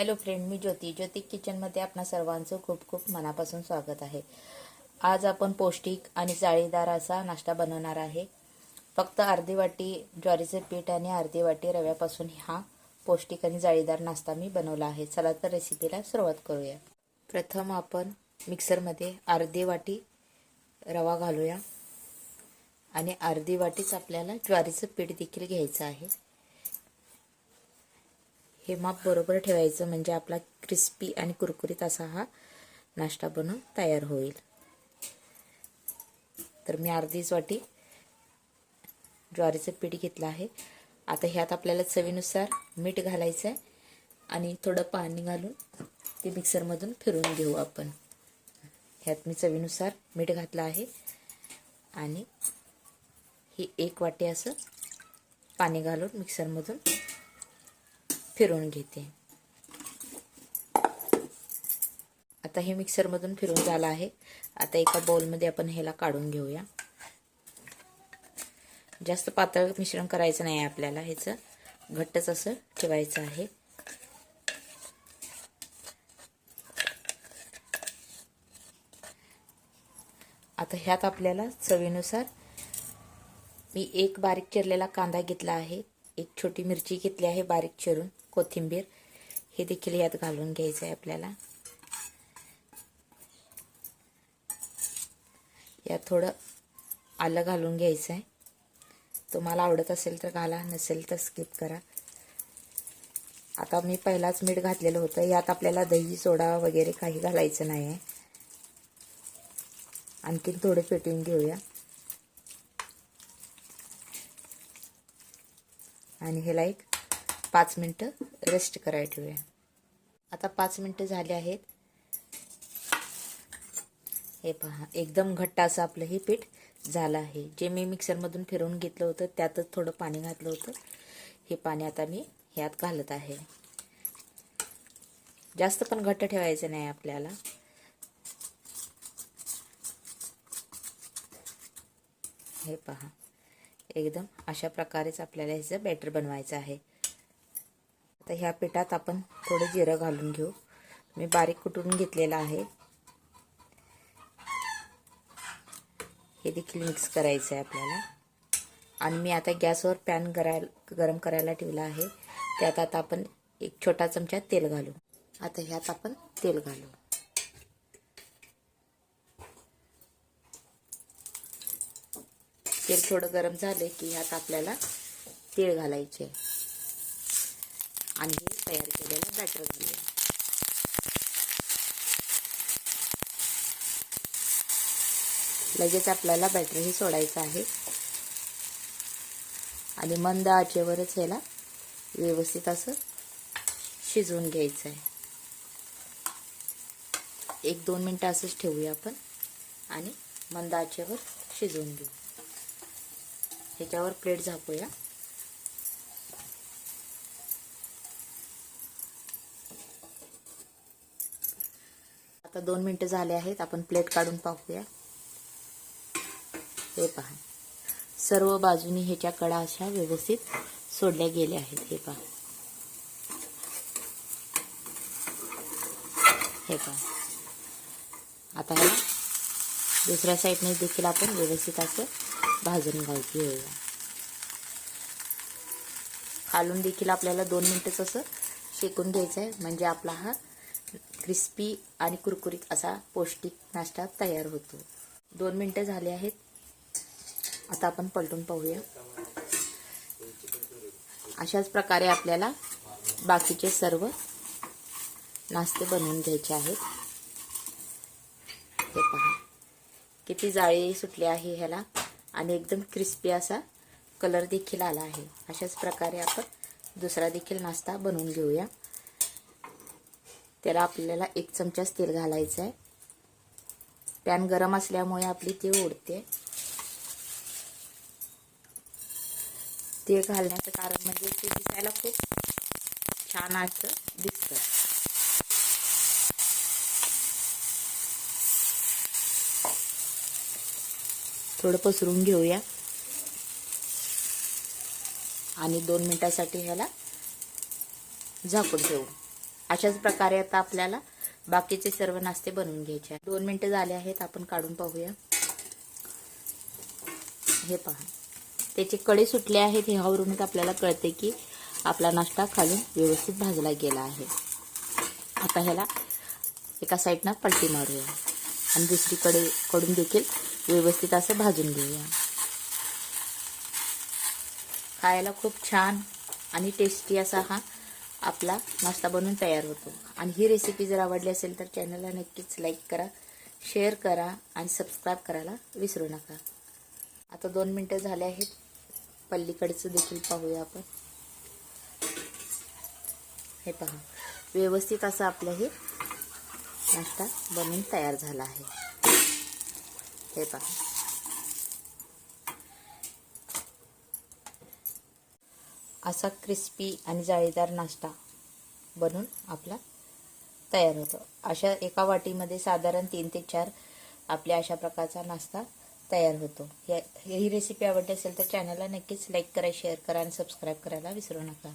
Hello friend मी ज्योती. ज्योती किचनमध्ये आपणा सर्वांचं खूप खूप मनापासून स्वागत आहे. आज आपण पौष्टिक आणि जाळीदार असा नाश्ता बनवणार आहे. फक्त अर्धी वाटी ज्वारीचे पीठ आणि अर्धी वाटी रव्यापासून हा पौष्टिक आणि जाळीदार नाश्ता मी बनवला आहे. चला तर रेसिपीला सुरुवात करूया. प्रथम आपण मिक्सरमध्ये अर्धी वाटी रवा घालूया. आणि अर्धी वाटीच आपल्याला ज्वारीचं पीठ देखील घ्यायचं आहे. हे माप बरोबर ठेवायचं म्हणजे आपला क्रिस्पी आणि कुरकुरीत असा हा नाश्ता बनून तयार होईल. तर मी अर्धीच वाटी ज्वारीचं पीठ घेतलं आहे. आता ह्यात आपल्याला चवीनुसार मीठ घालायचं आहे आणि थोडं पाणी घालून ते मिक्सरमधून फिरून घेऊ आपण. ह्यात मी चवीनुसार मीठ घातलं आहे आणि ही एक वाटी असं पाणी घालून मिक्सरमधून फिरवून घेते. आता हे मिक्सरमधून फिरून झालं आहे. आता एका बाउलमध्ये आपण ह्याला काढून घेऊया. जास्त पातळ मिश्रण करायचं नाही आपल्याला. ह्याचं घट्टच असं ठेवायचं आहे. आता ह्यात आपल्याला चवीनुसार मी एक बारीक चिरलेला कांदा घेतला आहे. एक छोटी मिरची घेतली आहे बारीक चिरून. कोथिंबीर. हे देखील यात घालून घ्यायचं आहे आपल्याला. यात थोडं आलं घालून घ्यायचं आहे तुम्हाला आवडत असेल तर घाला नसेल तर स्किप करा. आता मी पहिलाच मीठ घातलेलं होतं. यात आपल्याला दही सोडा वगैरे काही घालायचं नाही आहे आणखीन थोडं पेटून घेऊया. आणि ह्याला एक पाच मिनटं रेस्ट करायला ठेवूया. आता पाच मिनटं झाले आहेत. हे पहा एकदम घट्ट असं आपलं हे पीठ झालं आहे. जे मी मिक्सरमधून फिरवून घेतलं होतं त्यातच थोडं पाणी घातलं होतं. हे पाणी आता मी ह्यात घालत आहे. जास्त पण घट्ट ठेवायचं नाही आपल्याला. हे पहा एकदम अशा प्रकारेच आपल्याला ह्याचं बॅटर बनवायचं आहे. आता ह्या पिठात आपण थोडं जिरं घालून घेऊ. मी बारीक कुटून घेतलेलं आहे. हे देखील मिक्स करायचं आहे आपल्याला. आणि मी आता गॅसवर पॅन करायला गरम करायला ठेवला आहे. त्यात आता आपण एक छोटा चमचा तेल घालू. आता ह्यात आपण तेल घालू. तेल थोडं गरम झाले की ह्यात आपल्याला तीळ घालायचे आणि हे तयार केलेलं बॅटर घालूया लगेच आपल्याला बॅटर हे सोडायचं आहे. आणि मंद आचेवरच ह्याला व्यवस्थित असं शिजवून घ्यायचं आहे. एक दोन मिनटं असंच ठेवूया आपण आणि मंद आचेवर शिजवून घेऊ. ह्याच्यावर प्लेट झाकूया. आता दोन मिनटं झाले आहेत आपण प्लेट काढून पाहूया. हे पहा. सर्व बाजूनी ह्याच्या कडा अशा व्यवस्थित सोडल्या गेल्या आहेत. हे पहा. हे पहा. आता ह्याला दुसऱ्या साईडने देखील आपण व्यवस्थित असं भाजून घाल घेऊया खालून देखील आपल्याला दोन मिनटंच असं शेकून घ्यायचं आहे. म्हणजे आपला हा क्रिस्पी आणि कुरकुरीत असा पौष्टिक नाश्ता तयार होतो. दोन मिनटं झाले आहेत. आता आपण पलटून पाहूया. अशाच प्रकारे आपल्याला बाकीचे सर्व नाश्ते बनवून घ्यायचे आहेत. हे पहा. किती जाळी सुटली आहे ह्याला आणि एकदम क्रिस्पी असा कलर देखील आला आहे. अशाच प्रकारे आपण दुसरा देखील नाश्ता बनवून घेऊया. त्याला आपल्याला एक चमचाच तेल घालायचं आहे पॅन गरम असल्यामुळे आपली ती ओढते तेल घालण्याचं कारण म्हणजे ते दिसायला खूप छान असं दिसतं. थोडं पसरून घेऊया. आणि दोन मिनटासाठी ह्याला झाकून ठेवू. अशाच प्रकारे आता आपल्याला बाकीचे सर्व नाश्ते बनवून घ्यायचे आहेत. दोन मिनटं झाले आहेत आपण काढून पाहूया. हे पहा. त्याचे कडे सुटले आहेत ह्यावरूनच आपल्याला कळते की आपला नाश्ता खालून व्यवस्थित भाजला गेला आहे. आता ह्याला एका साईडनं पलटी मारूया. आणि दुसरीकडे कडून देखील व्यवस्थित असं भाजून घेऊया. खायला खूप छान आणि टेस्टी असा हा आपला नाश्ता बनून तयार होतो. आणि ही रेसिपी जर आवडली असेल तर चॅनलला नक्कीच लाईक करा शेअर करा आणि सबस्क्राईब करायला विसरू नका. आता दोन मिनटं झाले आहेत. पल्लीकडचं देखील पाहूया आपण. हे पहा. व्यवस्थित असं आपलं हे नाश्ता बनवून तयार झाला आहे. हे पहा. असा क्रिस्पी आणि जाळीदार नाश्ता बनून आपला तयार होतो. अशा एका वाटीमध्ये साधारण तीन ते चार आपल्या अशा प्रकारचा नाश्ता तयार होतो. या ही रेसिपी आवडली असेल तर चॅनलला नक्कीच लाईक करा शेअर करा आणि सबस्क्राईब करायला विसरू नका.